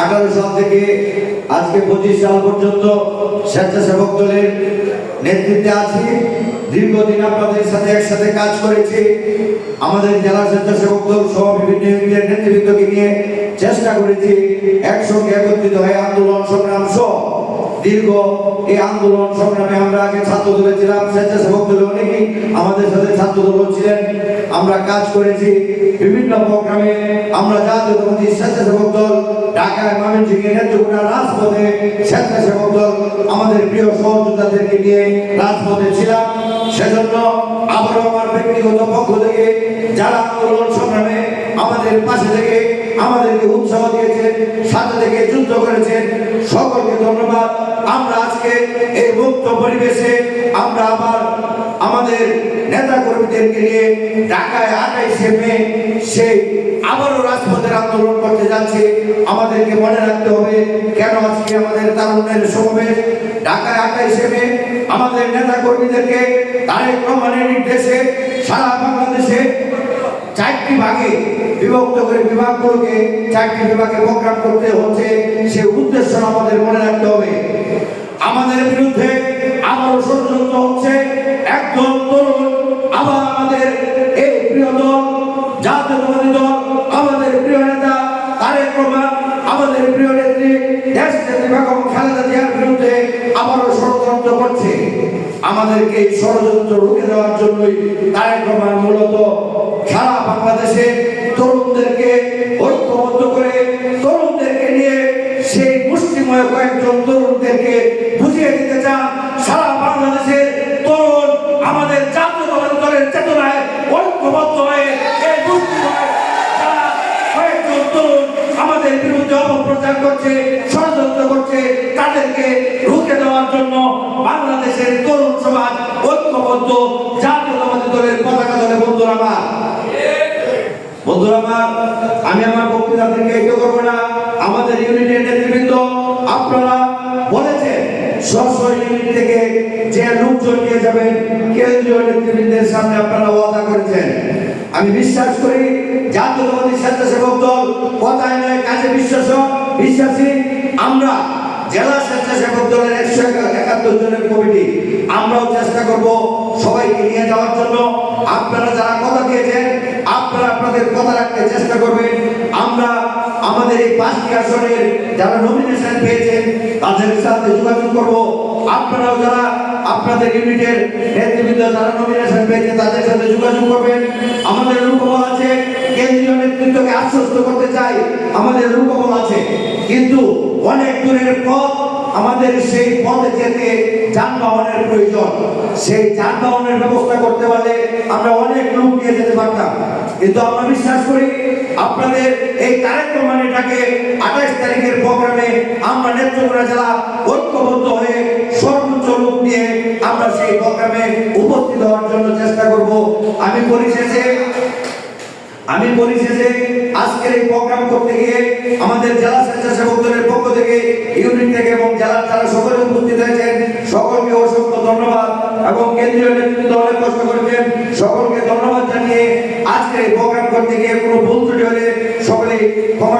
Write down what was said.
আঠারো সাল থেকে আজকে পঁচিশ সাল পর্যন্ত স্বেচ্ছাসেবক দলের নেতৃত্বে আছি। দীর্ঘদিন আপনাদের সাথে একসাথে কাজ করেছি। আমাদের জেলা স্বেচ্ছাসেবক দল সহ বিভিন্ন ইউনিটের নেতৃবৃন্দকে নিয়ে চেষ্টা করেছি একসঙ্গে একত্রিত হয়ে আন্দোলন সংগ্রাম সহ। দীর্ঘ এই আন্দোলন সংগ্রামে আমরা আগে ছাত্র দলে ছিলাম, স্বেচ্ছাসেবক দলে অনেকেই আমাদের সাথে ছাত্র দল ছিলেন আমরা কাজ করেছি বিভিন্ন প্রোগ্রামে, আমরা জাতীয়তাবাদী স্বেচ্ছাসেবক দল ঢাকায় ময়মনসিংহে নেত্রকোনা রাজপথে স্বেচ্ছাসেবক দল আমাদের প্রিয় সহযোদ্ধাদেরকে নিয়ে রাজপথে ছিলাম। সেজন্য আবারও আমার ব্যক্তিগত পক্ষ থেকে যারা আন্দোলন সংগ্রামে আমাদের পাশে থেকে আমাদেরকে উৎসাহ দিয়েছেন, সাথে থেকে যুদ্ধ করেছেন, সকলকে ধন্যবাদ। আমরা আজকে এই মুক্ত পরিবেশে আমরা আবার আমাদের নেতা কর্মীদেরকে নিয়ে ঢাকায় আঠাইশে মে সেই আবারও রাজপথের আন্দোলন করতে যাচ্ছে। আমাদেরকে মনে রাখতে হবে, কেন আজকে আমাদের তারুণ্যের সমাবেশ? ঢাকায় আঠাইশে মে আমাদের নেতা কর্মীদেরকে তারেক রহমানের নির্দেশে সারা বাংলাদেশে চারটি ভাগে বিভক্ত করে বিভাগগুলোকে, চারটি বিভাগে প্রোগ্রাম করতে হচ্ছে। সে উদ্দেশ্য আমাদের মনে রাখতে হবে। আমাদের বিরুদ্ধে আবারও ষড়যন্ত্র হচ্ছে। জাতীয়তাবাদী দল আমাদের প্রিয় নেতা তারেক রহমান, আমাদের প্রিয় নেত্রী, দেশ নেত্রী বেগম খালেদা জিয়ার বিরুদ্ধে আবারও ষড়যন্ত্র করছে। আমাদেরকে এই ষড়যন্ত্র রুখে দেওয়ার জন্যই তারেক রহমান মূলত সারা বাংলাদেশে তরুণদেরকে ঐক্যবদ্ধ করে, তরুণদেরকে নিয়ে সেই মুষ্টিময় কয়েকজন তরুণদেরকে বুঝিয়ে দিতে চান। সারা বাংলাদেশের বিরুদ্ধে অপপ্রচার করছে, ষড়যন্ত্র করছে, তাদেরকে রুখে দেওয়ার জন্য বাংলাদেশের তরুণ সমাজ ঐক্যবদ্ধ, জাতীয়তাবাদী দলের পতাকা দলে। বন্ধুরা বন্ধুরা আমার, আমি আমার বক্তৃতা থেকে একটু করব না। আমাদের ইউনিটের নেতৃবৃন্দ, আপনারা বলেছেন স্ব ইউনিট থেকে যে লোকজন নিয়ে যাবেন, কেন্দ্রীয় নেতৃবৃন্দের সামনে আপনারা ওয়াদা করেছেন। আমি বিশ্বাস করি, জাতীয়তাবাদী স্বেচ্ছাসেবক দল কথায় নয়, কাজে বিশ্বাস, বিশ্বাসী। আমরা জেলা স্বেচ্ছাসেবক দলের একশো একাত্তর জনের কমিটি। আমরাও চেষ্টা করব সবাইকে নিয়ে যাওয়ার জন্য। আপনারা যারা কথা দিয়েছেন, আপনারা আপনাদের কথা রাখতে চেষ্টা করবেন। আমরা আমাদের এই পাঁচটি আসনের যারা নমিনেশন পেয়েছেন, তাদের সাথে যোগাযোগ করব। আপনারাও যারা আপনাদের ইউনিটের নেতৃবৃন্দ যারা নমিনেশন পেয়েছে তাদের সাথে যোগাযোগ করবেন। আমাদের রূপবল আছে আশ্বস্ত করতে চাই, আমাদের রূপবল আছে। কিন্তু অনেক দূরের পথ, আমাদের সেই পথে যেতে যানবাহনের প্রয়োজন। সেই যানবাহনের ব্যবস্থা করতে পারলে আমরা অনেক লোক নিয়ে যেতে পারতাম। কিন্তু আমরা বিশ্বাস করি, আপনাদের এই কার্যক্রম এটাকে আঠাশ তারিখের প্রোগ্রামে আমরা নেত্রকোনা জেলা ঐক্যবদ্ধ হয়ে সর্বোচ্চ লোক নিয়ে আমরা সেই প্রোগ্রামে উপস্থিত হওয়ার জন্য চেষ্টা করব। আমি পরিশেষে আমি পরিশেষে আজকের এই প্রোগ্রাম করতে গিয়ে আমাদের জেলা স্বেচ্ছাসেবক দলের পক্ষ থেকে ইউনিট থেকে এবং জেলার তারা সকলে উপস্থিত হয়েছেন। সকলকে অসংখ্য ধন্যবাদ এবং কেন্দ্রীয় নেতৃত্ব অনেক কষ্ট করেছেন। সকলকে ধন্যবাদ জানিয়ে আজকের এই প্রোগ্রাম করতে গিয়ে কোনো ভুল ত্রুটি হলে সকলে ক্ষমা